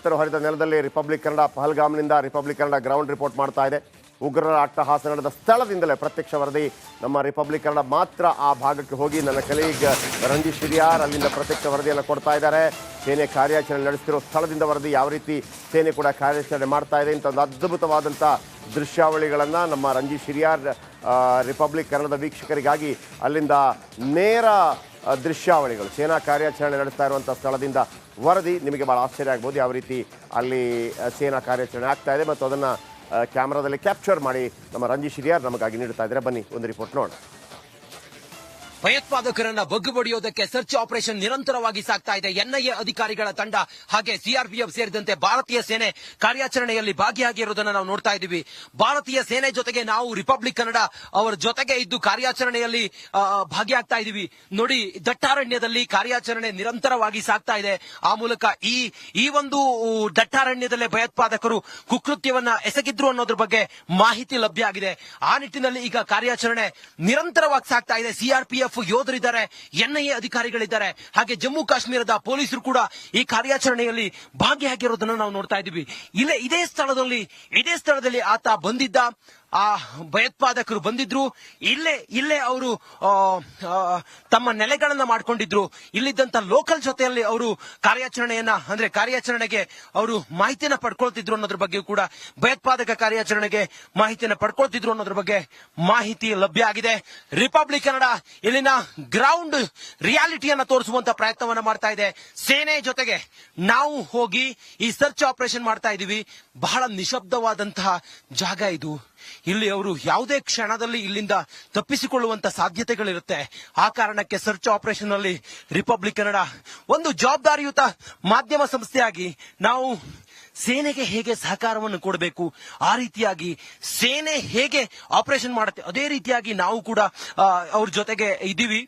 ರಕ್ತರು ಹರಿದ ನೆಲದಲ್ಲಿ ರಿಪಬ್ಲಿಕ್ ಕನ್ನಡ ಪಹಲ್ಗಾಮ್ನಿಂದ ರಿಪಬ್ಲಿಕ್ ಕನ್ನಡ ಗ್ರೌಂಡ್ ರಿಪೋರ್ಟ್ ಮಾಡ್ತಾ ಇದೆ. ಉಗ್ರರ ಅಟ್ಟಹಾಸ ನಡೆದ ಸ್ಥಳದಿಂದಲೇ ಪ್ರತ್ಯಕ್ಷ ವರದಿ. ನಮ್ಮ ರಿಪಬ್ಲಿಕ್ ಕನ್ನಡ ಮಾತ್ರ ಆ ಭಾಗಕ್ಕೆ ಹೋಗಿ ನನ್ನ ಕಲೀಗ್ ರಂಜಿತ್ ಶಿರಿಯಾರ್ ಅಲ್ಲಿಂದ ಪ್ರತ್ಯಕ್ಷ ವರದಿಯನ್ನು ಕೊಡ್ತಾ ಇದ್ದಾರೆ. ಸೇನೆ ಕಾರ್ಯಾಚರಣೆ ನಡೆಸ್ತಿರೋ ಸ್ಥಳದಿಂದ ವರದಿ ಯಾವ ರೀತಿ ಸೇನೆ ಕೂಡ ಕಾರ್ಯಾಚರಣೆ ಮಾಡ್ತಾ ಇದೆ ಇಂಥ ಒಂದು ಅದ್ಭುತವಾದಂಥ ದೃಶ್ಯಾವಳಿಗಳನ್ನು ನಮ್ಮ ರಂಜಿತ್ ಶಿರಿಯಾರ್ ರಿಪಬ್ಲಿಕ್ ಕನ್ನಡದ ವೀಕ್ಷಕರಿಗಾಗಿ ಅಲ್ಲಿಂದ ನೇರ ದೃಶ್ಯಾವಳಿಗಳು. ಸೇನಾ ಕಾರ್ಯಾಚರಣೆ ನಡೆಸ್ತಾ ಇರುವಂಥ ಸ್ಥಳದಿಂದ ವರದಿ ನಿಮಗೆ ಭಾಳ ಆಶ್ಚರ್ಯ ಆಗ್ಬೋದು. ಯಾವ ರೀತಿ ಅಲ್ಲಿ ಸೇನಾ ಕಾರ್ಯಾಚರಣೆ ಆಗ್ತಾ ಇದೆ ಮತ್ತು ಅದನ್ನು ಕ್ಯಾಮ್ರಾದಲ್ಲಿ ಕ್ಯಾಪ್ಚರ್ ಮಾಡಿ ನಮ್ಮ ರಂಜಿಶ್ ಹಿರಿಯಾರ್ ನಮಗಾಗಿ ನೀಡ್ತಾ ಇದ್ದಾರೆ. ಬನ್ನಿ, ಒಂದು ರಿಪೋರ್ಟ್ ನೋಡೋಣ. ಭಯೋತ್ಪಾದಕರನ್ನ ಬಗ್ಗು ಬಡಿಯೋದಕ್ಕೆ ಸರ್ಚ್ ಆಪರೇಷನ್ ನಿರಂತರವಾಗಿ ಸಾಗ್ತಾ ಇದೆ. ಎನ್ಐಎ ಅಧಿಕಾರಿಗಳ ತಂಡ ಹಾಗೆ ಸಿಆರ್ಪಿಎಫ್ ಸೇರಿದಂತೆ ಭಾರತೀಯ ಸೇನೆ ಕಾರ್ಯಾಚರಣೆಯಲ್ಲಿ ಭಾಗಿಯಾಗಿರುವುದನ್ನು ನಾವು ನೋಡ್ತಾ ಇದ್ದೀವಿ. ಭಾರತೀಯ ಸೇನೆ ಜೊತೆಗೆ ನಾವು, ರಿಪಬ್ಲಿಕ್ ಕನ್ನಡ ಅವರ ಜೊತೆಗೆ ಇದ್ದು ಕಾರ್ಯಾಚರಣೆಯಲ್ಲಿ ಭಾಗಿಯಾಗ್ತಾ ಇದ್ದೀವಿ. ನೋಡಿ, ದಟ್ಟಾರಣ್ಯದಲ್ಲಿ ಕಾರ್ಯಾಚರಣೆ ನಿರಂತರವಾಗಿ ಸಾಗ್ತಾ ಇದೆ. ಆ ಮೂಲಕ ಈ ಈ ಒಂದು ದಟ್ಟಾರಣ್ಯದಲ್ಲೇ ಭಯೋತ್ಪಾದಕರು ಕುಕೃತ್ಯವನ್ನ ಎಸಗಿದ್ರು ಅನ್ನೋದ್ರ ಬಗ್ಗೆ ಮಾಹಿತಿ ಲಭ್ಯ ಆಗಿದೆ. ಆ ನಿಟ್ಟಿನಲ್ಲಿ ಈಗ ಕಾರ್ಯಾಚರಣೆ ನಿರಂತರವಾಗಿ ಸಾಗ್ತಾ ಇದೆ. ಸಿಆರ್ಪಿಎಫ್ ಯೋಧರಿದ್ದಾರೆ, ಎನ್ಐಎ ಅಧಿಕಾರಿಗಳಿದ್ದಾರೆ. ಹಾಗೆ ಜಮ್ಮು ಕಾಶ್ಮೀರದ ಪೊಲೀಸರು ಕೂಡ ಈ ಕಾರ್ಯಾಚರಣೆಯಲ್ಲಿ ಭಾಗಿಯಾಗಿರೋದನ್ನ ನಾವು ನೋಡ್ತಾ ಇದ್ದೀವಿ. ಇಲ್ಲೇ ಇದೇ ಸ್ಥಳದಲ್ಲಿ ಇದೇ ಸ್ಥಳದಲ್ಲಿ ಆತ ಬಂದಿದ್ದ. ಆ ಭಯೋತ್ಪಾದಕರು ಬಂದಿದ್ರು, ಇಲ್ಲೇ ಇಲ್ಲೇ ಅವರು ತಮ್ಮ ನೆಲೆಗಳನ್ನ ಮಾಡ್ಕೊಂಡಿದ್ರು. ಇಲ್ಲಿದ್ದಂತ ಲೋಕಲ್ ಜೊತೆಯಲ್ಲಿ ಅವರು ಕಾರ್ಯಾಚರಣೆಯನ್ನ, ಅಂದ್ರೆ ಕಾರ್ಯಾಚರಣೆಗೆ ಅವರು ಮಾಹಿತಿಯನ್ನ ಪಡ್ಕೊಳ್ತಿದ್ರು ಅನ್ನೋದ್ರ ಬಗ್ಗೆ ಕೂಡ, ಭಯೋತ್ಪಾದಕ ಕಾರ್ಯಾಚರಣೆಗೆ ಮಾಹಿತಿಯನ್ನ ಪಡ್ಕೊಳ್ತಿದ್ರು ಅನ್ನೋದ್ರ ಬಗ್ಗೆ ಮಾಹಿತಿ ಲಭ್ಯ ಆಗಿದೆ. ರಿಪಬ್ಲಿಕ್ ಕನ್ನಡ ಇಲ್ಲಿನ ಗ್ರೌಂಡ್ ರಿಯಾಲಿಟಿಯನ್ನ ತೋರಿಸುವಂತ ಪ್ರಯತ್ನವನ್ನ ಮಾಡ್ತಾ ಇದೆ. ಸೇನೆ ಜೊತೆಗೆ ನಾವು ಹೋಗಿ ಈ ಸರ್ಚ್ ಆಪರೇಷನ್ ಮಾಡ್ತಾ ಇದೀವಿ. ಬಹಳ ನಿಶಬ್ದವಾದಂತಹ ಜಾಗ ಇದು. ಇಲ್ಲಿ ಅವರು ಯಾವುದೇ ಕ್ಷಣದಲ್ಲಿ ಇಲ್ಲಿಂದ ತಪ್ಪಿಸಿಕೊಳ್ಳುವಂತ ಸಾಧ್ಯತೆಗಳಿರುತ್ತೆ. ಆ ಕಾರಣಕ್ಕೆ ಸರ್ಚ್ ಆಪರೇಷನ್ ಅಲ್ಲಿ ರಿಪಬ್ಲಿಕ್ ಕನ್ನಡ ಒಂದು ಜವಾಬ್ದಾರಿಯುತ ಮಾಧ್ಯಮ ಸಂಸ್ಥೆಯಾಗಿ ನಾವು ಸೇನೆಗೆ ಹೇಗೆ ಸಹಕಾರವನ್ನು ಕೊಡಬೇಕು, ಆ ರೀತಿಯಾಗಿ ಸೇನೆ ಹೇಗೆ ಆಪರೇಷನ್ ಮಾಡುತ್ತೆ, ಅದೇ ರೀತಿಯಾಗಿ ನಾವು ಕೂಡ ಅವ್ರ ಜೊತೆಗೆ ಇದ್ದೀವಿ.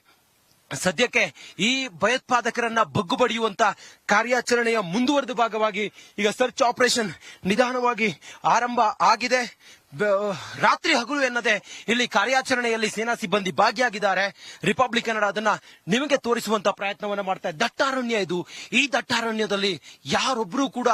ಸದ್ಯಕ್ಕೆ ಈ ಭಯೋತ್ಪಾದಕರನ್ನ ಬಗ್ಗು ಬಡಿಯುವಂತ ಕಾರ್ಯಾಚರಣೆಯ ಮುಂದುವರೆದ ಭಾಗವಾಗಿ ಈಗ ಸರ್ಚ್ ಆಪರೇಷನ್ ನಿಧಾನವಾಗಿ ಆರಂಭ ಆಗಿದೆ. ರಾತ್ರಿ ಹಗಲು ಎನ್ನದೆ ಇಲ್ಲಿ ಕಾರ್ಯಾಚರಣೆಯಲ್ಲಿ ಸೇನಾ ಸಿಬ್ಬಂದಿ ಭಾಗಿಯಾಗಿದ್ದಾರೆ. ರಿಪಬ್ಲಿಕ್ ಕನ್ನಡ ಅದನ್ನ ನಿಮಗೆ ತೋರಿಸುವಂತ ಪ್ರಯತ್ನವನ್ನ ಮಾಡ್ತಾ ದಟ್ಟಾರಣ್ಯ ಇದು. ಈ ದಟ್ಟಾರಣ್ಯದಲ್ಲಿ ಯಾರೊಬ್ರು ಕೂಡ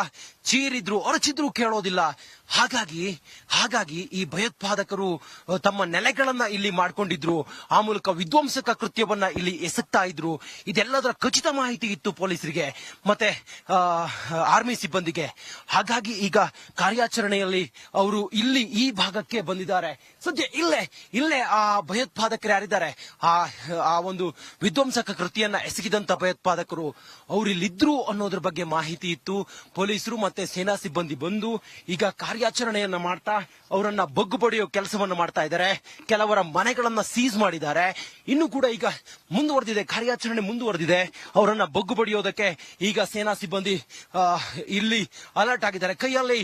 ಚೀರಿದ್ರು, ಅರಚಿದ್ರು ಕೇಳೋದಿಲ್ಲ. ಹಾಗಾಗಿ ಹಾಗಾಗಿ ಈ ಭಯೋತ್ಪಾದಕರು ತಮ್ಮ ನೆಲೆಗಳನ್ನ ಇಲ್ಲಿ ಮಾಡ್ಕೊಂಡಿದ್ರು. ಆ ಮೂಲಕ ವಿಧ್ವಂಸಕ ಕೃತ್ಯವನ್ನ ಇಲ್ಲಿ ಎಸಗ್ತಾ ಇದ್ರು. ಇದೆಲ್ಲದರ ಖಚಿತ ಮಾಹಿತಿ ಇತ್ತು ಪೊಲೀಸರಿಗೆ. ಮತ್ತೆ ಆರ್ಮಿ ಸಿಬ್ಬಂದಿಗೆ. ಹಾಗಾಗಿ ಈಗ ಕಾರ್ಯಾಚರಣೆಯಲ್ಲಿ ಅವರು ಇಲ್ಲಿ ಈ ಭಾಗಕ್ಕೆ ಬಂದಿದ್ದಾರೆ. ಸದ್ಯ ಇಲ್ಲೇ ಇಲ್ಲೇ ಆ ಭಯೋತ್ಪಾದಕರು ಯಾರಿದ್ದಾರೆ? ಆ ಆ ಒಂದು ವಿಧ್ವಂಸಕ ಕೃತಿಯನ್ನ ಎಸಗಿದಂತ ಭಯೋತ್ಪಾದಕರು ಅವರಿಲ್ಲಿದ್ರು ಅನ್ನೋದ್ರ ಬಗ್ಗೆ ಮಾಹಿತಿ ಇತ್ತು. ಪೊಲೀಸರು ಮತ್ತೆ ಸೇನಾ ಸಿಬ್ಬಂದಿ ಬಂದು ಈಗ ಕಾರ್ಯಾಚರಣೆಯನ್ನ ಮಾಡ್ತಾ ಅವರನ್ನ ಬಗ್ಗು ಬಡಿಯೋ ಕೆಲಸವನ್ನ ಮಾಡ್ತಾ ಇದ್ದಾರೆ. ಕೆಲವರ ಮನೆಗಳನ್ನ ಸೀಸ್ ಮಾಡಿದ್ದಾರೆ. ಇನ್ನು ಕೂಡ ಈಗ ಮುಂದುವರೆದಿದೆ, ಕಾರ್ಯಾಚರಣೆ ಮುಂದುವರೆದಿದೆ. ಅವರನ್ನ ಬಗ್ಗು ಬಡಿಯೋದಕ್ಕೆ ಈಗ ಸೇನಾ ಸಿಬ್ಬಂದಿ ಇಲ್ಲಿ ಅಲರ್ಟ್ ಆಗಿದ್ದಾರೆ. ಕೈಯಲ್ಲಿ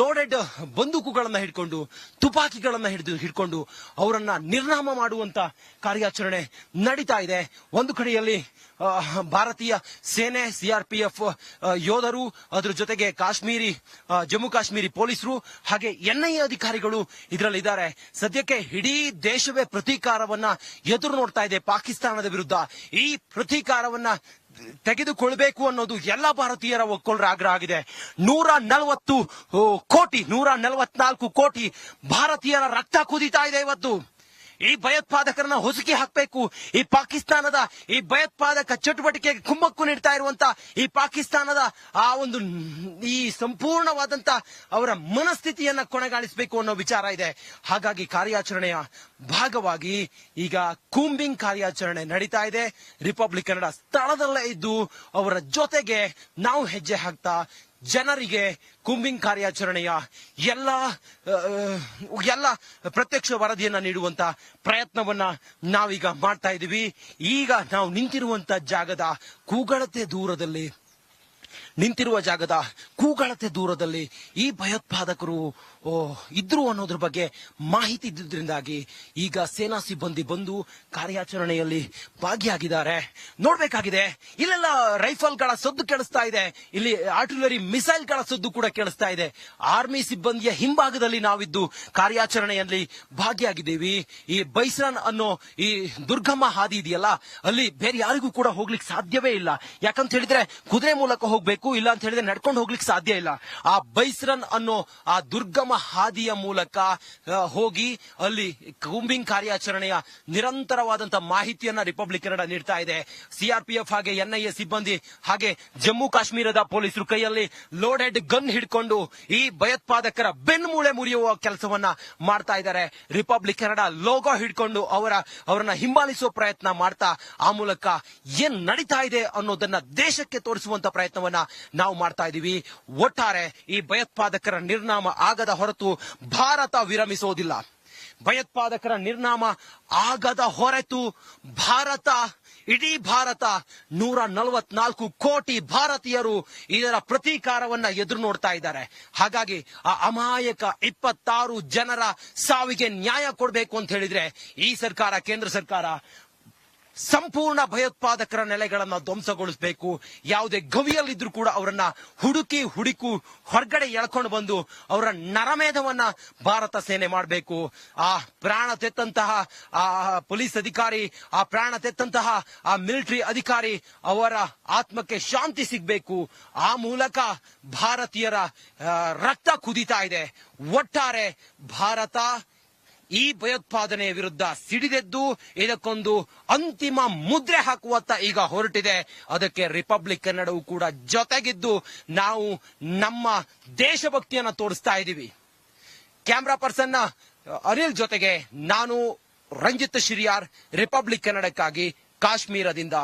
ಲೋಡೆಡ್ ಬಂದೂಕುಗಳನ್ನ ಹಿಡ್ಕೊಂಡು, ತುಪಾಕಿಗಳನ್ನ ಹಿಡಿದು ಹಿಡ್ಕೊಂಡು ಅವರನ್ನ ನಿರ್ನಾಮ ಮಾಡುವಂತ ಕಾರ್ಯಾಚರಣೆ ನಡೀತಾ ಇದೆ. ಒಂದು ಕಡೆಯಲ್ಲಿ ಭಾರತೀಯ ಸೇನೆ ಸಿಆರ್ಪಿಎಫ್ ಯೋಧರು, ಅದರ ಜೊತೆಗೆ ಕಾಶ್ಮೀರಿ ಜಮ್ಮು ಕಾಶ್ಮೀರಿ ಪೊಲೀಸರು ಹಾಗೆ ಎನ್ಐಎ ಅಧಿಕಾರಿಗಳು ಇದರಲ್ಲಿದ್ದಾರೆ. ಸದ್ಯಕ್ಕೆ ಇಡೀ ದೇಶವೇ ಪ್ರತೀಕಾರವನ್ನ ಎದುರು ನೋಡ್ತಾ ಇದೆ ಪಾಕಿಸ್ತಾನದ ವಿರುದ್ಧ. ಈ ಪ್ರತೀಕಾರವನ್ನ ತೆಗೆದುಕೊಳ್ಬೇಕು ಅನ್ನೋದು ಎಲ್ಲ ಭಾರತೀಯರ ಒಕ್ಕೊಳರ ಆಗ್ರಹ ಆಗಿದೆ. ನೂರ ನಲವತ್ತು ಕೋಟಿ, ನೂರ ನಲವತ್ನಾಲ್ಕು ಕೋಟಿ ಭಾರತೀಯರ ರಕ್ತ ಕುದೀತಾ ಇದೆ ಇವತ್ತು. ಈ ಭಯೋತ್ಪಾದಕರನ್ನ ಹೊಸಕಿ ಹಾಕಬೇಕು. ಈ ಪಾಕಿಸ್ತಾನದ ಈ ಭಯೋತ್ಪಾದಕ ಚಟುವಟಿಕೆಗೆ ಕುಮ್ಮಕ್ಕು ನೀಡ್ತಾ ಇರುವಂತ ಈ ಪಾಕಿಸ್ತಾನದ ಆ ಒಂದು ಈ ಸಂಪೂರ್ಣವಾದಂತ ಅವರ ಮನಸ್ಥಿತಿಯನ್ನ ಕೊನೆಗಾಣಿಸಬೇಕು ಅನ್ನೋ ವಿಚಾರ ಇದೆ. ಹಾಗಾಗಿ ಕಾರ್ಯಾಚರಣೆಯ ಭಾಗವಾಗಿ ಈಗ ಕೂಂಬಿಂಗ್ ಕಾರ್ಯಾಚರಣೆ ನಡೀತಾ ಇದೆ. ರಿಪಬ್ಲಿಕ್ ಕನ್ನಡ ಸ್ಥಳದಲ್ಲೇ ಇದ್ದು ಅವರ ಜೊತೆಗೆ ನಾವು ಹೆಜ್ಜೆ ಹಾಕ್ತಾ ಜನರಿಗೆ ಕುಂಬಿಂಗ್ ಕಾರ್ಯಾಚರಣೆಯ ಎಲ್ಲ ಎಲ್ಲ ಪ್ರತ್ಯಕ್ಷ ವರದಿಯನ್ನ ನೀಡುವಂತ ಪ್ರಯತ್ನವನ್ನ ನಾವೀಗ ಮಾಡ್ತಾ ಇದೀವಿ ಈಗ ನಾವು ನಿಂತಿರುವಂತ ಜಾಗದ ಕೂಗಳತೆ ದೂರದಲ್ಲಿ, ನಿಂತಿರುವ ಜಾಗದ ಕೂಗಳತೆ ದೂರದಲ್ಲಿ ಈ ಭಯೋತ್ಪಾದಕರು ಇದ್ರು ಅನ್ನೋದ್ರ ಬಗ್ಗೆ ಮಾಹಿತಿ ಇದ್ದಿದ್ರಿಂದಾಗಿ ಈಗ ಸೇನಾ ಸಿಬ್ಬಂದಿ ಬಂದು ಕಾರ್ಯಾಚರಣೆಯಲ್ಲಿ ಭಾಗಿಯಾಗಿದ್ದಾರೆ. ನೋಡ್ಬೇಕಾಗಿದೆ, ಇಲ್ಲೆಲ್ಲ ರೈಫಲ್ಗಳ ಸದ್ದು ಕೇಳಿಸ್ತಾ ಇದೆ. ಇಲ್ಲಿ ಆರ್ಟಿಲರಿ ಮಿಸೈಲ್ಗಳ ಸದ್ದು ಕೂಡ ಕೇಳಿಸ್ತಾ ಇದೆ. ಆರ್ಮಿ ಸಿಬ್ಬಂದಿಯ ಹಿಂಭಾಗದಲ್ಲಿ ನಾವಿದ್ದು ಕಾರ್ಯಾಚರಣೆಯಲ್ಲಿ ಭಾಗಿಯಾಗಿದ್ದೀವಿ. ಈ ಬೈಸ್ರಾನ್ ಅನ್ನೋ ಈ ದುರ್ಗಮ ಹಾದಿ ಇದೆಯಲ್ಲ, ಅಲ್ಲಿ ಬೇರೆ ಯಾರಿಗೂ ಕೂಡ ಹೋಗ್ಲಿಕ್ಕೆ ಸಾಧ್ಯವೇ ಇಲ್ಲ. ಯಾಕಂತ ಹೇಳಿದ್ರೆ ಕುದುರೆ ಮೂಲಕ ಹೋಗ್ಬೇಕು, ಇಲ್ಲ ಅಂತ ಹೇಳಿದ್ರೆ ನಡ್ಕೊಂಡು ಹೋಗ್ಲಿಕ್ಕೆ ಸಾಧ್ಯ ಇಲ್ಲ. ಆ ಬೈಸ್ರನ್ ಅನ್ನೋ ಆ ದುರ್ಗಮ ಹಾದಿಯ ಮೂಲಕ ಹೋಗಿ ಅಲ್ಲಿ ಕೂಂಬಿಂಗ್ ಕಾರ್ಯಾಚರಣೆಯ ನಿರಂತರವಾದಂತಹ ಮಾಹಿತಿಯನ್ನ ರಿಪಬ್ಲಿಕ್ ಕನ್ನಡ ನೀಡ್ತಾ ಇದೆ. ಸಿಆರ್ಪಿಎಫ್ ಹಾಗೆ ಎನ್ಐಎ ಸಿಬ್ಬಂದಿ ಹಾಗೆ ಜಮ್ಮು ಕಾಶ್ಮೀರದ ಪೊಲೀಸರು ಕೈಯಲ್ಲಿ ಲೋಡೆಡ್ ಗನ್ ಹಿಡ್ಕೊಂಡು ಈ ಭಯೋತ್ಪಾದಕರ ಬೆನ್ಮೂಳೆ ಮುರಿಯುವ ಕೆಲಸವನ್ನ ಮಾಡ್ತಾ ಇದ್ದಾರೆ. ರಿಪಬ್ಲಿಕ್ ಕನ್ನಡ ಲೋಗೋ ಹಿಡ್ಕೊಂಡು ಅವರ, ಅವರನ್ನ ಹಿಂಬಾಲಿಸುವ ಪ್ರಯತ್ನ ಮಾಡ್ತಾ, ಆ ಮೂಲಕ ಏನ್ ನಡೀತಾ ಇದೆ ಅನ್ನೋದನ್ನ ದೇಶಕ್ಕೆ ತೋರಿಸುವಂತ ಪ್ರಯತ್ನವನ್ನ ನಾವು ಮಾಡ್ತಾ ಇದೀವಿ. ಒಟ್ಟಾರೆ ಈ ಭಯೋತ್ಪಾದಕರ ನಿರ್ನಾಮ ಆಗದ ಹೊರತು ಭಾರತ ವಿರಮಿಸೋದಿಲ್ಲ. ಭಯೋತ್ಪಾದಕರ ನಿರ್ನಾಮ ಆಗದ ಹೊರತು ಭಾರತ, ಇಡೀ ಭಾರತ ನೂರ ನಲವತ್ನಾಲ್ಕು ಕೋಟಿ ಭಾರತೀಯರು ಇದರ ಪ್ರತೀಕಾರವನ್ನ ಎದುರು ನೋಡ್ತಾ ಇದ್ದಾರೆ. ಹಾಗಾಗಿ ಆ ಅಮಾಯಕ ಇಪ್ಪತ್ತಾರು ಜನರ ಸಾವಿಗೆ ನ್ಯಾಯ ಕೊಡಬೇಕು ಅಂತ ಹೇಳಿದ್ರೆ ಈ ಸರ್ಕಾರ, ಕೇಂದ್ರ ಸರ್ಕಾರ ಸಂಪೂರ್ಣ ಭಯೋತ್ಪಾದಕರ ನೆಲೆಗಳನ್ನ ಧ್ವಂಸಗೊಳಿಸಬೇಕು. ಯಾವುದೇ ಗವಿಯಲ್ಲಿದ್ರು ಕೂಡ ಅವರನ್ನ ಹುಡುಕಿ ಹುಡುಕು ಹೊರಗಡೆ ಎಳ್ಕೊಂಡು ಬಂದು ಅವರ ನರಮೇಧವನ್ನ ಭಾರತ ಸೇನೆ ಮಾಡಬೇಕು. ಆ ಪ್ರಾಣ ತೆತ್ತಂತಹ ಆ ಪೊಲೀಸ್ ಅಧಿಕಾರಿ, ಆ ಪ್ರಾಣ ತೆತ್ತಂತಹ ಆ ಮಿಲಿಟರಿ ಅಧಿಕಾರಿ ಅವರ ಆತ್ಮಕ್ಕೆ ಶಾಂತಿ ಸಿಗಬೇಕು. ಆ ಮೂಲಕ ಭಾರತೀಯರ ರಕ್ತ ಕುದೀತಾ ಇದೆ. ಒಟ್ಟಾರೆ ಭಾರತ ಈ ಭಯೋತ್ಪಾದನೆಯ ವಿರುದ್ಧ ಸಿಡಿದೆದ್ದು ಇದಕ್ಕೊಂದು ಅಂತಿಮ ಮುದ್ರೆ ಹಾಕುವತ್ತ ಈಗ ಹೊರಟಿದೆ. ಅದಕ್ಕೆ ರಿಪಬ್ಲಿಕ್ ಕನ್ನಡವು ಕೂಡ ಜೊತೆಗಿದ್ದು ನಾವು ನಮ್ಮ ದೇಶಭಕ್ತಿಯನ್ನು ತೋರಿಸ್ತಾ ಇದ್ದೀವಿ. ಕ್ಯಾಮ್ರಾ ಪರ್ಸನ್ನ, ಅನಿಲ್ ಜೊತೆಗೆ ನಾನು ರಂಜಿತ್ ಶಿರಿಯಾರ್, ರಿಪಬ್ಲಿಕ್ ಕನ್ನಡಕ್ಕಾಗಿ ಕಾಶ್ಮೀರದಿಂದ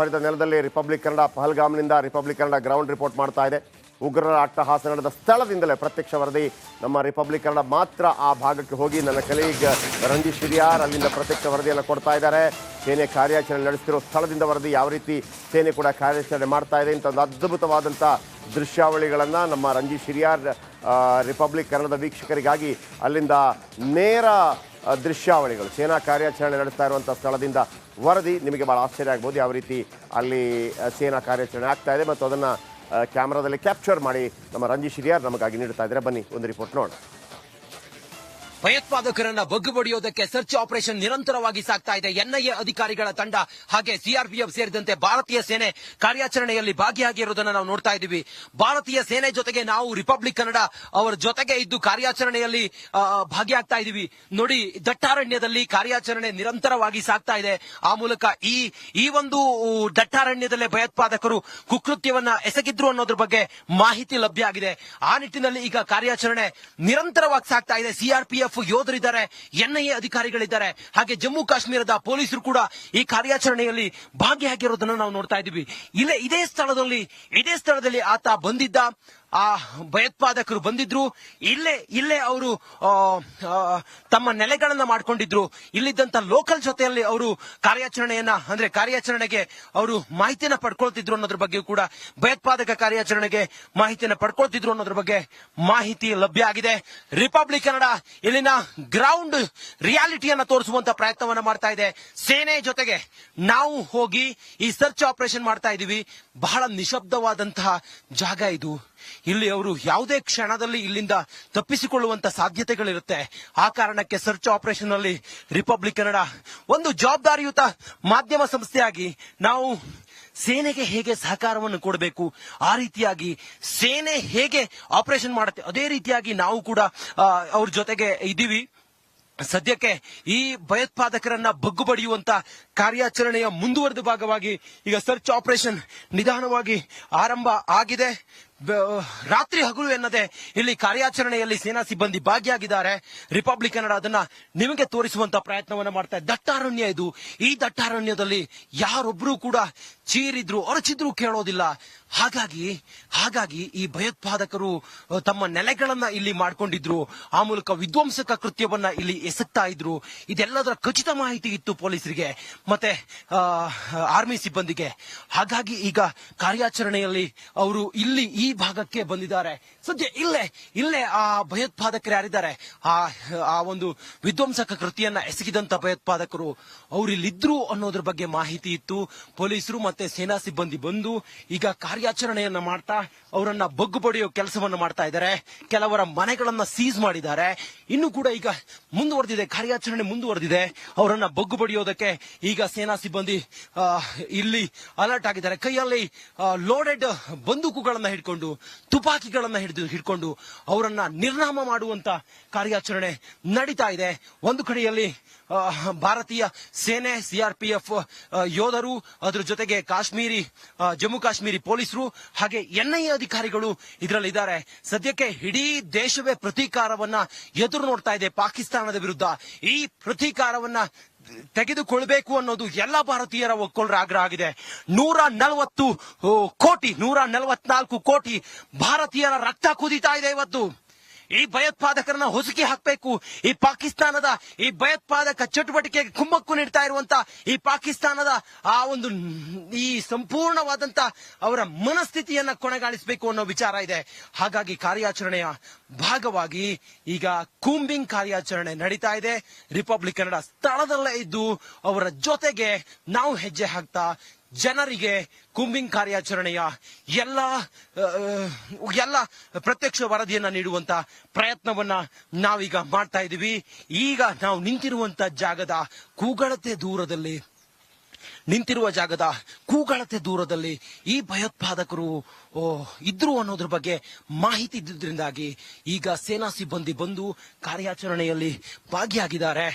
ಹರಿದ ನೆಲದಲ್ಲಿ ರಿಪಬ್ಲಿಕ್ ಕನ್ನಡ ಪಹಲ್ಗಾಮ್ನಿಂದ ರಿಪಬ್ಲಿಕ್ ಕನ್ನಡ ಗ್ರೌಂಡ್ ರಿಪೋರ್ಟ್ ಮಾಡ್ತಾ ಇದೆ. ಉಗ್ರರ ಅಟ್ಟಹಾಸ ನಡೆದ ಸ್ಥಳದಿಂದಲೇ ಪ್ರತ್ಯಕ್ಷ ವರದಿ. ನಮ್ಮ ರಿಪಬ್ಲಿಕ್ ಕನ್ನಡ ಮಾತ್ರ ಆ ಭಾಗಕ್ಕೆ ಹೋಗಿ ನನ್ನ ಕಲೀಗ್ ರಂಜಿತ್ ಶಿರಿಯಾರ್ ಅಲ್ಲಿಂದ ಪ್ರತ್ಯಕ್ಷ ವರದಿಯನ್ನು ಕೊಡ್ತಾ ಇದ್ದಾರೆ. ಸೇನೆ ಕಾರ್ಯಾಚರಣೆ ನಡೆಸ್ತಿರೋ ಸ್ಥಳದಿಂದ ವರದಿ ಯಾವ ರೀತಿ ಸೇನೆ ಕೂಡ ಕಾರ್ಯಾಚರಣೆ ಮಾಡ್ತಾ ಇದೆ ಇಂಥ ಒಂದು ಅದ್ಭುತವಾದಂಥ ದೃಶ್ಯಾವಳಿಗಳನ್ನು ನಮ್ಮ ರಂಜಿತ್ ಶಿರಿಯಾರ್ ರಿಪಬ್ಲಿಕ್ ಕನ್ನಡದ ವೀಕ್ಷಕರಿಗಾಗಿ ಅಲ್ಲಿಂದ ನೇರ ದೃಶ್ಯಾವಳಿಗಳು, ಸೇನಾ ಕಾರ್ಯಾಚರಣೆ ನಡೆಸ್ತಾ ಇರುವಂಥ ಸ್ಥಳದಿಂದ ವರದಿ. ನಿಮಗೆ ಭಾಳ ಆಶ್ಚರ್ಯ ಆಗ್ಬೋದು ಯಾವ ರೀತಿ ಅಲ್ಲಿ ಸೇನಾ ಕಾರ್ಯಾಚರಣೆ ಆಗ್ತಾ ಇದೆ ಮತ್ತು ಅದನ್ನು ಕ್ಯಾಮ್ರಾದಲ್ಲಿ ಕ್ಯಾಪ್ಚರ್ ಮಾಡಿ ನಮ್ಮ ರಂಜಿತ್ ಹಿರಿಯಾರ್ ನಮಗಾಗಿ ನೀಡ್ತಾ ಇದ್ದಾರೆ. ಬನ್ನಿ ಒಂದು ರಿಪೋರ್ಟ್ ನೋಡೋಣ. ಭಯೋತ್ಪಾದಕರನ್ನ ಬಗ್ಗು ಬಡಿಯೋದಕ್ಕೆ ಸರ್ಚ್ ಆಪರೇಷನ್ ನಿರಂತರವಾಗಿ ಸಾಗ್ತಾ ಇದೆ. ಎನ್ಐಎ ಅಧಿಕಾರಿಗಳ ತಂಡ ಹಾಗೆ ಸಿಆರ್ಪಿಎಫ್ ಸೇರಿದಂತೆ ಭಾರತೀಯ ಸೇನೆ ಕಾರ್ಯಾಚರಣೆಯಲ್ಲಿ ಭಾಗಿಯಾಗಿರುವುದನ್ನು ನಾವು ನೋಡ್ತಾ ಇದ್ದೀವಿ. ಭಾರತೀಯ ಸೇನೆ ಜೊತೆಗೆ ನಾವು, ರಿಪಬ್ಲಿಕ್ ಕನ್ನಡ ಅವರ ಜೊತೆಗೆ ಇದ್ದು ಕಾರ್ಯಾಚರಣೆಯಲ್ಲಿ ಭಾಗಿಯಾಗ್ತಾ ಇದ್ದೀವಿ. ನೋಡಿ, ದಟ್ಟಾರಣ್ಯದಲ್ಲಿ ಕಾರ್ಯಾಚರಣೆ ನಿರಂತರವಾಗಿ ಸಾಗ್ತಾ ಇದೆ. ಆ ಮೂಲಕ ಈ ಈ ಒಂದು ದಟ್ಟಾರಣ್ಯದಲ್ಲೇ ಭಯೋತ್ಪಾದಕರು ಕುಕೃತ್ಯವನ್ನ ಎಸಗಿದ್ರು ಅನ್ನೋದ್ರ ಬಗ್ಗೆ ಮಾಹಿತಿ ಲಭ್ಯ ಆಗಿದೆ. ಆ ನಿಟ್ಟಿನಲ್ಲಿ ಈಗ ಕಾರ್ಯಾಚರಣೆ ನಿರಂತರವಾಗಿ ಸಾಗ್ತಾ ಇದೆ. ಸಿಆರ್ಪಿಎಫ್ ಯೋಧರಿದ್ದಾರೆ, ಎನ್ಐಎ ಅಧಿಕಾರಿಗಳಿದ್ದಾರೆ. ಹಾಗೆ ಜಮ್ಮು ಕಾಶ್ಮೀರದ ಪೊಲೀಸರು ಕೂಡ ಈ ಕಾರ್ಯಾಚರಣೆಯಲ್ಲಿ ಭಾಗಿಯಾಗಿರೋದನ್ನ ನಾವು ನೋಡ್ತಾ ಇದ್ದೀವಿ. ಇಲ್ಲೇ ಇದೇ ಸ್ಥಳದಲ್ಲಿ ಇದೇ ಸ್ಥಳದಲ್ಲಿ ಆತ ಬಂದಿದ್ದ, ಆ ಭಯೋತ್ಪಾದಕರು ಬಂದಿದ್ರು. ಇಲ್ಲೇ ಇಲ್ಲೇ ಅವರು ತಮ್ಮ ನೆಲೆಗಳನ್ನ ಮಾಡ್ಕೊಂಡಿದ್ರು. ಇಲ್ಲಿದ್ದಂತ ಲೋಕಲ್ ಜೊತೆಯಲ್ಲಿ ಅವರು ಕಾರ್ಯಾಚರಣೆಯನ್ನ, ಅಂದ್ರೆ ಕಾರ್ಯಾಚರಣೆಗೆ ಅವರು ಮಾಹಿತಿಯನ್ನ ಪಡ್ಕೊಳ್ತಿದ್ರು ಅನ್ನೋದ್ರ ಬಗ್ಗೆ ಕೂಡ, ಭಯೋತ್ಪಾದಕ ಕಾರ್ಯಾಚರಣೆಗೆ ಮಾಹಿತಿಯನ್ನ ಪಡ್ಕೊಳ್ತಿದ್ರು ಅನ್ನೋದ್ರ ಬಗ್ಗೆ ಮಾಹಿತಿ ಲಭ್ಯ ಆಗಿದೆ. ರಿಪಬ್ಲಿಕ್ ಕನ್ನಡ ಇಲ್ಲಿನ ಗ್ರೌಂಡ್ ರಿಯಾಲಿಟಿಯನ್ನ ತೋರಿಸುವಂತ ಪ್ರಯತ್ನವನ್ನ ಮಾಡ್ತಾ ಇದೆ. ಸೇನೆ ಜೊತೆಗೆ ನಾವು ಹೋಗಿ ಈ ಸರ್ಚ್ ಆಪರೇಷನ್ ಮಾಡ್ತಾ ಇದೀವಿ. ಬಹಳ ನಿಶಬ್ದವಾದಂತಹ ಜಾಗ ಇದು. ಇಲ್ಲಿ ಅವರು ಯಾವುದೇ ಕ್ಷಣದಲ್ಲಿ ಇಲ್ಲಿಂದ ತಪ್ಪಿಸಿಕೊಳ್ಳುವಂತ ಸಾಧ್ಯತೆಗಳಿರುತ್ತೆ. ಆ ಕಾರಣಕ್ಕೆ ಸರ್ಚ್ ಆಪರೇಷನ್ ಅಲ್ಲಿ ರಿಪಬ್ಲಿಕ್ ಕನ್ನಡ ಒಂದು ಜವಾಬ್ದಾರಿಯುತ ಮಾಧ್ಯಮ ಸಂಸ್ಥೆಯಾಗಿ ನಾವು ಸೇನೆಗೆ ಹೇಗೆ ಸಹಕಾರವನ್ನು ಕೊಡಬೇಕು? ಆ ರೀತಿಯಾಗಿ ಸೇನೆ ಹೇಗೆ ಆಪರೇಷನ್ ಮಾಡುತ್ತೆ? ಅದೇ ರೀತಿಯಾಗಿ ನಾವು ಕೂಡ ಅವ್ರ ಜೊತೆಗೆ ಇದ್ದೀವಿ. ಸದ್ಯಕ್ಕೆ ಈ ಭಯೋತ್ಪಾದಕರನ್ನ ಬಗ್ಗು ಕಾರ್ಯಾಚರಣೆಯ ಮುಂದುವರೆದ ಭಾಗವಾಗಿ ಈಗ ಸರ್ಚ್ ಆಪರೇಷನ್ ನಿಧಾನವಾಗಿ ಆರಂಭ ಆಗಿದೆ. ರಾತ್ರಿ ಹಗಲು ಎನ್ನದೆ ಇಲ್ಲಿ ಕಾರ್ಯಾಚರಣೆಯಲ್ಲಿ ಸೇನಾ ಸಿಬ್ಬಂದಿ ಭಾಗಿಯಾಗಿದ್ದಾರೆ. ರಿಪಬ್ಲಿಕ್ ಕನ್ನಡ ಅದನ್ನ ನಿಮಗೆ ತೋರಿಸುವಂತ ಪ್ರಯತ್ನವನ್ನ ಮಾಡ್ತಾ ದಟ್ಟಾರಣ್ಯ ಇದು. ಈ ದಟ್ಟಾರಣ್ಯದಲ್ಲಿ ಯಾರೊಬ್ರು ಕೂಡ ಚೀರಿದ್ರು, ಅರಚಿದ್ರು ಕೇಳೋದಿಲ್ಲ. ಹಾಗಾಗಿ ಹಾಗಾಗಿ ಈ ಭಯೋತ್ಪಾದಕರು ತಮ್ಮ ನೆಲೆಗಳನ್ನ ಇಲ್ಲಿ ಮಾಡ್ಕೊಂಡಿದ್ರು. ಆ ಮೂಲಕ ವಿಧ್ವಂಸಕ ಕೃತ್ಯವನ್ನ ಇಲ್ಲಿ ಎಸಗ್ತಾ ಇದ್ರು. ಇದೆಲ್ಲದರ ಖಚಿತ ಮಾಹಿತಿ ಇತ್ತು ಪೊಲೀಸರಿಗೆ. ಮತ್ತೆ ಆರ್ಮಿ ಸಿಬ್ಬಂದಿಗೆ. ಹಾಗಾಗಿ ಈಗ ಕಾರ್ಯಾಚರಣೆಯಲ್ಲಿ ಅವರು ಇಲ್ಲಿ ಈ ಭಾಗಕ್ಕೆ ಬಂದಿದ್ದಾರೆ. ಸದ್ಯ ಇಲ್ಲೇ ಇಲ್ಲೇ ಆ ಭಯೋತ್ಪಾದಕರು ಯಾರಿದ್ದಾರೆ? ಆ ಆ ಒಂದು ವಿಧ್ವಂಸಕ ಕೃತಿಯನ್ನ ಎಸಗಿದಂತ ಭಯೋತ್ಪಾದಕರು ಅವರಿಲ್ಲಿದ್ರು ಅನ್ನೋದ್ರ ಬಗ್ಗೆ ಮಾಹಿತಿ ಇತ್ತು. ಪೊಲೀಸರು ಮತ್ತೆ ಸೇನಾ ಸಿಬ್ಬಂದಿ ಬಂದು ಈಗ ಕಾರ್ಯಾಚರಣೆಯನ್ನ ಮಾಡ್ತಾ ಅವರನ್ನ ಬಗ್ಗು ಬಡಿಯೋ ಕೆಲಸವನ್ನ ಮಾಡ್ತಾ ಇದ್ದಾರೆ. ಕೆಲವರ ಮನೆಗಳನ್ನ ಸೀಸ್ ಮಾಡಿದ್ದಾರೆ. ಇನ್ನು ಕೂಡ ಈಗ ಮುಂದುವರೆದಿದೆ, ಕಾರ್ಯಾಚರಣೆ ಮುಂದುವರೆದಿದೆ. ಅವರನ್ನ ಬಗ್ಗು ಬಡಿಯೋದಕ್ಕೆ ಈಗ ಸೇನಾ ಸಿಬ್ಬಂದಿ ಇಲ್ಲಿ ಅಲರ್ಟ್ ಆಗಿದ್ದಾರೆ. ಕೈಯಲ್ಲಿ ಲೋಡೆಡ್ ಬಂದೂಕುಗಳನ್ನ ಹಿಡ್ಕೊಂಡು ತುಪಾಕಿಗಳನ್ನ ಹಿಡಿದು ಹಿಡ್ಕೊಂಡು ಅವರನ್ನ ನಿರ್ನಾಮ ಮಾಡುವಂತ ಕಾರ್ಯಾಚರಣೆ ನಡೀತಾ ಇದೆ. ಒಂದು ಕಡೆಯಲ್ಲಿ ಭಾರತೀಯ ಸೇನೆ ಸಿಆರ್ಪಿಎಫ್ ಯೋಧರು, ಅದರ ಜೊತೆಗೆ ಕಾಶ್ಮೀರಿ ಜಮ್ಮು ಕಾಶ್ಮೀರಿ ಪೊಲೀಸರು ಹಾಗೆ ಎನ್ಐಎ ಅಧಿಕಾರಿಗಳು ಇದರಲ್ಲಿದ್ದಾರೆ. ಸದ್ಯಕ್ಕೆ ಇಡೀ ದೇಶವೇ ಪ್ರತೀಕಾರವನ್ನ ಎದುರು ನೋಡ್ತಾ ಇದೆ ಪಾಕಿಸ್ತಾನದ ವಿರುದ್ಧ. ಈ ಪ್ರತೀಕಾರವನ್ನ ತೆಗೆದುಕೊಳ್ಬೇಕು ಅನ್ನೋದು ಎಲ್ಲ ಭಾರತೀಯರ ಒಕ್ಕೊಂಡ್ರ ಆಗ್ರಹ ಆಗಿದೆ. ನೂರ ನಲವತ್ತು ಕೋಟಿ, ನೂರ ನಲವತ್ನಾಲ್ಕು ಕೋಟಿ ಭಾರತೀಯರ ರಕ್ತ ಕುದೀತಾ ಇದೆ ಇವತ್ತು. ಈ ಭಯೋತ್ಪಾದಕರನ್ನ ಹೊಸಕಿ ಹಾಕಬೇಕು. ಈ ಪಾಕಿಸ್ತಾನದ ಈ ಭಯೋತ್ಪಾದಕ ಚಟುವಟಿಕೆಗೆ ಕುಮ್ಮಕ್ಕು ನೀಡ್ತಾ ಇರುವಂತ ಈ ಪಾಕಿಸ್ತಾನದ ಆ ಒಂದು ಈ ಸಂಪೂರ್ಣವಾದಂತ ಅವರ ಮನಸ್ಥಿತಿಯನ್ನ ಕೊನೆಗಾಣಿಸಬೇಕು ಅನ್ನೋ ವಿಚಾರ ಇದೆ. ಹಾಗಾಗಿ ಕಾರ್ಯಾಚರಣೆಯ ಭಾಗವಾಗಿ ಈಗ ಕೂಂಬಿಂಗ್ ಕಾರ್ಯಾಚರಣೆ ನಡೀತಾ ಇದೆ. ರಿಪಬ್ಲಿಕ್ ಕನ್ನಡ ಸ್ಥಳದಲ್ಲೇ ಇದ್ದು ಅವರ ಜೊತೆಗೆ ನಾವು ಹೆಜ್ಜೆ ಹಾಕ್ತಾ ಜನರಿಗೆ ಕುಂಬಿಂಗ್ ಕಾರ್ಯಾಚರಣೆಯ ಎಲ್ಲ ಎಲ್ಲ ಪ್ರತ್ಯಕ್ಷ ವರದಿಯನ್ನ ನೀಡುವಂತ ಪ್ರಯತ್ನವನ್ನ ನಾವೀಗ ಮಾಡ್ತಾ ಇದ್ದೀವಿ. ಈಗ ನಾವು ನಿಂತಿರುವಂತ ಜಾಗದ ಕೂಗಳತೆ ದೂರದಲ್ಲಿ ನಿಂತಿರುವ ಜಾಗದ ಕೂಗಳತೆ ದೂರದಲ್ಲಿ ಈ ಭಯೋತ್ಪಾದಕರು ಇದ್ರು ಅನ್ನೋದ್ರ ಬಗ್ಗೆ ಮಾಹಿತಿ ಇದ್ದಿದ್ರಿಂದಾಗಿ ಈಗ ಸೇನಾ ಸಿಬ್ಬಂದಿ ಬಂದು ಕಾರ್ಯಾಚರಣೆಯಲ್ಲಿ ಭಾಗಿಯಾಗಿದ್ದಾರೆ.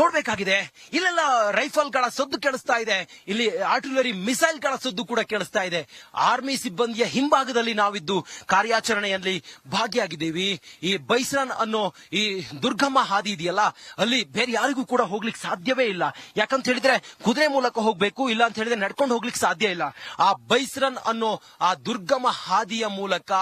ನೋಡ್ಬೇಕಾಗಿದೆ, ಇಲ್ಲೆಲ್ಲ ರೈಫಲ್ಗಳ ಸದ್ದು ಕೇಳಿಸ್ತಾ ಇದೆ. ಇಲ್ಲಿ ಆರ್ಟಿಲರಿ ಮಿಸೈಲ್ಗಳ ಸದ್ದು ಕೂಡ ಕೇಳಿಸ್ತಾ ಇದೆ. ಆರ್ಮಿ ಸಿಬ್ಬಂದಿಯ ಹಿಂಭಾಗದಲ್ಲಿ ನಾವಿದ್ದು ಕಾರ್ಯಾಚರಣೆಯಲ್ಲಿ ಭಾಗಿಯಾಗಿದ್ದೀವಿ. ಈ ಬೈಸನ್ ಅನ್ನೋ ಈ ದುರ್ಗಮ ಹಾದಿ ಇದೆಯಲ್ಲ, ಅಲ್ಲಿ ಬೇರೆ ಯಾರಿಗೂ ಕೂಡ ಹೋಗ್ಲಿಕ್ಕೆ ಸಾಧ್ಯವೇ ಇಲ್ಲ. ಯಾಕಂತ ಹೇಳಿದ್ರೆ ಕುದುರೆ ಮೂಲಕ ಹೋಗ್ಬೇಕು ಇಲ್ಲ ಅಂತ ಹೇಳಿದ್ರೆ ನಡ್ಕೊಂಡು ಹೋಗ್ಲಿಕ್ಕೆ ಸಾಧ್ಯ ಇಲ್ಲ. ಆ ಬೈಸ್ರನ್ ಅನ್ನೋ ಆ ದುರ್ಗಮ ಹಾದಿಯ ಮೂಲಕ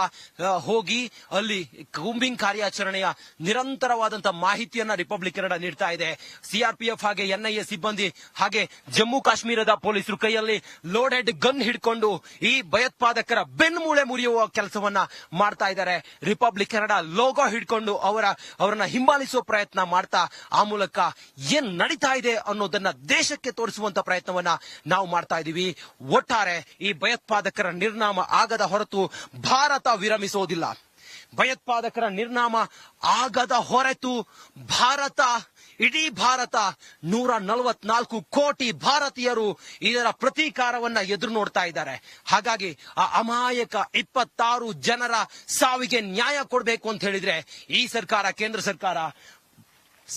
ಹೋಗಿ ಅಲ್ಲಿ ಕೂಂಬಿಂಗ್ ಕಾರ್ಯಾಚರಣೆಯ ನಿರಂತರವಾದಂತ ಮಾಹಿತಿಯನ್ನ ರಿಪಬ್ಲಿಕ್ ಕನ್ನಡ ನೀಡ್ತಾ ಇದೆ. ಸಿಆರ್ಪಿಎಫ್ ಹಾಗೆ ಎನ್ಐಎ ಸಿಬ್ಬಂದಿ ಹಾಗೆ ಜಮ್ಮು ಕಾಶ್ಮೀರದ ಪೊಲೀಸರು ಕೈಯಲ್ಲಿ ಲೋಡೆಡ್ ಗನ್ ಹಿಡ್ಕೊಂಡು ಈ ಭಯೋತ್ಪಾದಕರ ಬೆನ್ಮೂಳೆ ಮುರಿಯುವ ಕೆಲಸವನ್ನ ಮಾಡ್ತಾ ಇದ್ದಾರೆ. ರಿಪಬ್ಲಿಕ್ ಕನ್ನಡ ಲೋಗೋ ಹಿಡ್ಕೊಂಡು ಅವರ, ಅವರನ್ನ ಹಿಂಬಾಲಿಸುವ ಪ್ರಯತ್ನ ಮಾಡ್ತಾ ಆ ಮೂಲಕ ಏನ್ ನಡೀತಾ ಇದೆ ಅನ್ನೋದನ್ನ ದೇಶಕ್ಕೆ ತೋರಿಸುವಂತ ಪ್ರಯತ್ನವನ್ನ ನಾವು ಮಾಡ್ತಾ ಇದೀವಿ ಒಟ್ಟಾರೆ ಈ ಭಯೋತ್ಪಾದಕರ ನಿರ್ನಾಮ ಆಗದ ಹೊರತು ಭಾರತ ವಿರಮಿಸೋದಿಲ್ಲ. ಭಯೋತ್ಪಾದಕರ ನಿರ್ನಾಮ ಆಗದ ಹೊರತು ಭಾರತ, ಇಡೀ ಭಾರತ, ನೂರ ನಲವತ್ನಾಲ್ಕು ಕೋಟಿ ಭಾರತೀಯರು ಇದರ ಪ್ರತೀಕಾರವನ್ನ ಎದುರು ನೋಡ್ತಾ ಇದ್ದಾರೆ. ಹಾಗಾಗಿ ಆ ಅಮಾಯಕ ಇಪ್ಪತ್ತಾರು ಜನರ ಸಾವಿಗೆ ನ್ಯಾಯ ಕೊಡಬೇಕು ಅಂತ ಹೇಳಿದ್ರೆ ಈ ಸರ್ಕಾರ, ಕೇಂದ್ರ ಸರ್ಕಾರ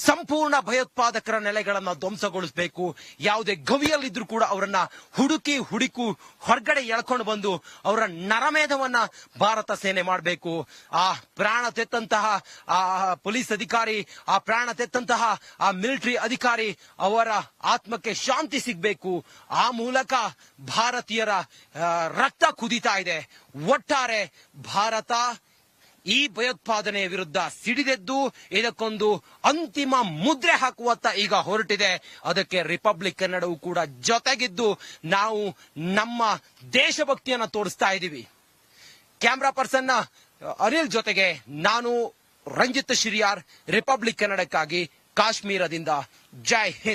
ಸಂಪೂರ್ಣ ಭಯೋತ್ಪಾದಕರ ನೆಲೆಗಳನ್ನ ಧ್ವಂಸಗೊಳಿಸಬೇಕು. ಯಾವುದೇ ಗವಿಯಲ್ಲಿದ್ರು ಕೂಡ ಅವರನ್ನ ಹುಡುಕಿ ಹುಡುಕು ಹೊರಗಡೆ ಎಳ್ಕೊಂಡು ಬಂದು ಅವರ ನರಮೇಧವನ್ನ ಭಾರತ ಸೇನೆ ಮಾಡಬೇಕು. ಆ ಪ್ರಾಣ ತೆತ್ತಂತಹ ಆ ಪೊಲೀಸ್ ಅಧಿಕಾರಿ, ಆ ಪ್ರಾಣ ತೆತ್ತಂತಹ ಆ ಮಿಲಿಟರಿ ಅಧಿಕಾರಿ ಅವರ ಆತ್ಮಕ್ಕೆ ಶಾಂತಿ ಸಿಗಬೇಕು. ಆ ಮೂಲಕ ಭಾರತೀಯರ ರಕ್ತ ಕುದೀತಾ ಇದೆ. ಒಟ್ಟಾರೆ ಭಾರತ ಈ ಭಯೋತ್ಪಾದನೆಯ ವಿರುದ್ಧ ಸಿಡಿದೆದ್ದು ಇದಕ್ಕೊಂದು ಅಂತಿಮ ಮುದ್ರೆ ಹಾಕುವತ್ತ ಈಗ ಹೊರಟಿದೆ. ಅದಕ್ಕೆ ರಿಪಬ್ಲಿಕ್ ಕನ್ನಡವು ಕೂಡ ಜೊತೆಗಿದ್ದು ನಾವು ನಮ್ಮ ದೇಶಭಕ್ತಿಯನ್ನು ತೋರಿಸ್ತಾ ಇದ್ದೀವಿ. ಕ್ಯಾಮ್ರಾ ಪರ್ಸನ್ನ, ಅನಿಲ್ ಜೊತೆಗೆ ನಾನು ರಂಜಿತ್ ಶಿರಿಯಾರ್, ರಿಪಬ್ಲಿಕ್ ಕನ್ನಡಕ್ಕಾಗಿ ಕಾಶ್ಮೀರದಿಂದ. ಜೈ ಹಿಂದ್.